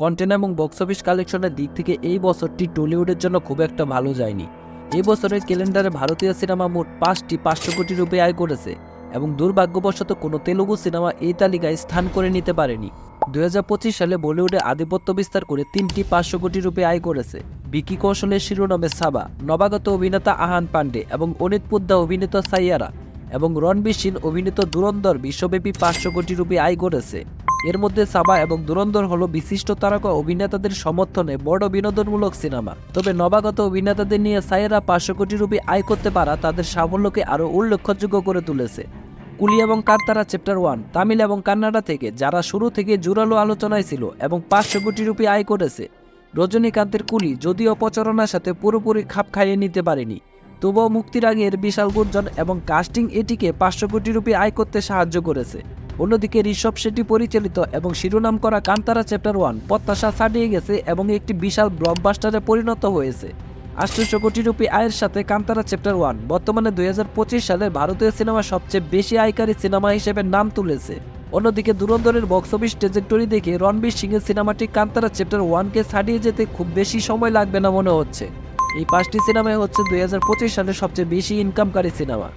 Content এবং box office কালেকশনের দিক থেকে এই বছরটি টলিউডের জন্য খুব একটা ভালো যায়নি। এই বছরের ক্যালেন্ডারে ভারতীয় সিনেমা মোট পাঁচটি পাঁচশো কোটি রুপি আয় করেছে এবং দুর্ভাগ্যবশত কোনো তেলুগু সিনেমা এই তালিকায় স্থান করে নিতে পারেনি। দু হাজার পঁচিশ সালে বলিউডে আধিপত্য বিস্তার করে তিনটি পাঁচশো কোটি রুপি আয় করেছে। বিকি কৌশলের শিরোনামে সাবা, নবাগত অভিনেতা আহান পান্ডে এবং অনিত পুদ্দা অভিনীত সাইয়ারা এবং রণবীর সিং অভিনীত দুরন্দর বিশ্বব্যাপী পাঁচশো কোটি রুপি আয় করেছে। এর মধ্যে সাবা এবং দুরন্দর হলো বিশিষ্ট তারকা অভিনেতাদের সমর্থনে বড় বিনোদনমূলক সিনেমা। তবে নবাগত অভিনেতাদের নিয়ে সাইয়েরা পাঁচশো কোটি রুপি আয় করতে পারা তাদের সাফল্যকে আরও উল্লেখযোগ্য করে তুলেছে। কুলি এবং কান্তারা চ্যাপ্টার ওয়ান, তামিল এবং কান্নাডা থেকে, যারা শুরু থেকে জোরালো আলোচনায় ছিল এবং পাঁচশো কোটি রুপি আয় করেছে। রজনীকান্তের কুলি যদিও প্রচারণার সাথে পুরোপুরি খাপ খাইয়ে নিতে পারেনি, তবুও মুক্তির আগে এর বিশাল গুর্জন এবং কাস্টিং এটিকে পাঁচশো কোটি রুপি আয় করতে সাহায্য করেছে। অন্যদিকে ঋষভ শেট্টি পরিচালিত এবং শিরোনাম করা কান্তারা চ্যাপ্টার ওয়ান প্রত্যাশা ছাড়িয়ে গেছে এবং একটি বিশাল ব্লকবাস্টারে পরিণত হয়েছে। আটশোশো কোটি রুপি আয়ের সাথে কান্তারা চ্যাপ্টার ওয়ান বর্তমানে দুই সালে ভারতীয় সিনেমা সবচেয়ে বেশি আয়কারী সিনেমা হিসেবে নাম তুলেছে। অন্যদিকে দুরন্দরের বক্স অফিস ট্রেজেক্টরি দেখে রণবীর সিংয়ের সিনেমাটি কান্তারা চ্যাপ্টার ওয়ানকে ছাড়িয়ে যেতে খুব বেশি সময় লাগবে না মনে হচ্ছে। এই পাঁচটি সিনেমাই হচ্ছে দুই সালে সবচেয়ে বেশি ইনকামকারী সিনেমা।